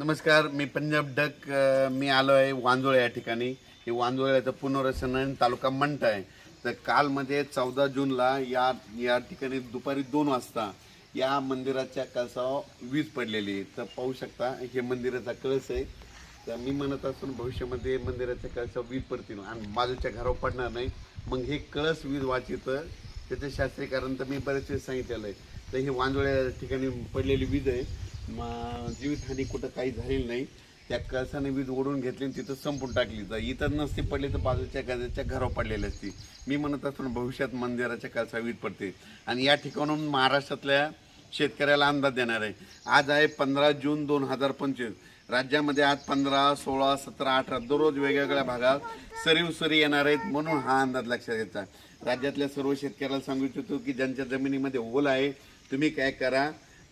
नमस्कार मी पंजाब डक मी आलो आहे वांजोळे या ठिकाणी. हे वांजोळ्याचं पुनर्वसन तालुका मंठ आहे. तर कालमध्ये चौदा जूनला या या ठिकाणी दुपारी दोन वाजता या मंदिराच्या कळसावर वीज पडलेली आहे. तर पाहू शकता हे मंदिराचा कळस आहे. तर मी म्हणत असून भविष्यामध्ये मंदिराच्या कळसावर वीज पडतील आणि बाजूच्या घरावर पडणार नाही. मग हे कळस वीज वाचितं त्याचं शास्त्रीय कारण तर मी बरेच सांगितलेलं आहे. तर हे वांजोळ्या ठिकाणी पडलेली वीज आहे. मग जीवितहानी कुठं काही झालेली नाही. त्या कळसाने वीज ओढून घेतली आणि तिथं संपून टाकली. तर इतर नसती पडली तर बाजूच्या गजाच्या घरावर पडलेली असती. मी म्हणत असतो भविष्यात मंदिराच्या कळसा वीज पडते. आणि या ठिकाणून महाराष्ट्रातल्या शेतकऱ्याला अंदाज देणार आहे. आज आहे पंधरा जून दोन हजार पंचवीस. राज्यामध्ये आज पंधरा सोळा सतरा अठरा दररोज वेगवेगळ्या भागात सरीव सरी येणार आहेत म्हणून हा अंदाज लक्षात घ्यायचा राज्यातल्या सर्व शेतकऱ्याला सांगू इच्छितो की ज्यांच्या जमिनीमध्ये ओल आहे तुम्ही काय करा.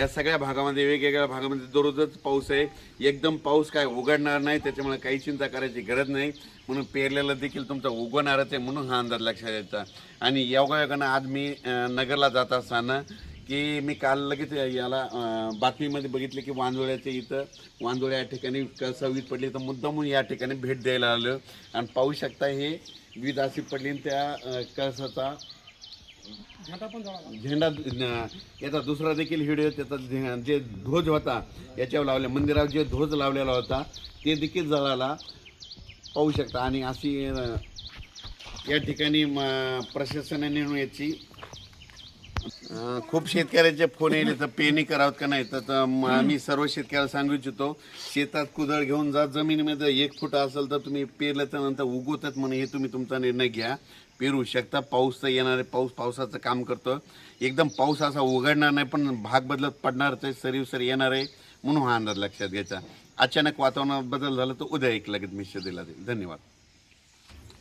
या सगळ्या भागामध्ये वेगवेगळ्या भागामध्ये दररोजच पाऊस आहे. एकदम पाऊस काय उघडणार नाही त्याच्यामुळे काही चिंता करायची गरज नाही. म्हणून पेरलेलं देखील तुमचा उगवणारच आहे म्हणून हा अंदाज लक्षात यायचा आणि योगायोगानं आज मी नगरला जात असताना की मी काल लगेच याला बातमीमध्ये बघितले की वांजोळ्याच्या इथं वांजोळ्या या ठिकाणी कसा पडली तर मुद्दामून या ठिकाणी भेट द्यायला आलं. आणि पाहू शकता हे वीज अशी पडली आणि त्या कळसाचा झेंडा याचा दुसरा देखील व्हिडिओ त्याचा झे- जे ध्वज होता याच्यावर लावले मंदिरावर जे ध्वज लावलेला होता ते देखील जळाला. पाहू शकता. आणि अशी या ठिकाणी म- प्रशासनाने याची अं, खूप शेतकऱ्यांचे फोन येले तर पेरणी करावं का नाही? तर- तर म- मी सर्व शेतकऱ्याला सांगू इच्छितो शेतात कुदळ घेऊन जा जमिनीमध्ये एक फूट असेल तर तुम्ही पेरल्याच्या नंतर उगवतात म्हणून हे तुम्ही तुमचा निर्णय घ्या. पेरू शकता पाऊस तर येणार आहे पाऊस पावसाचं काम करतो. एकदम पाऊस असा उघडणार नाही पण भाग बदलत पडणारच आहे सरीवसर येणार आहे म्हणून हा अंदाज लक्षात घ्यायचा. अचानक वातावरणात बदल झाला तर उद्या एक लगेच मिश्र दिला जाईल. धन्यवाद.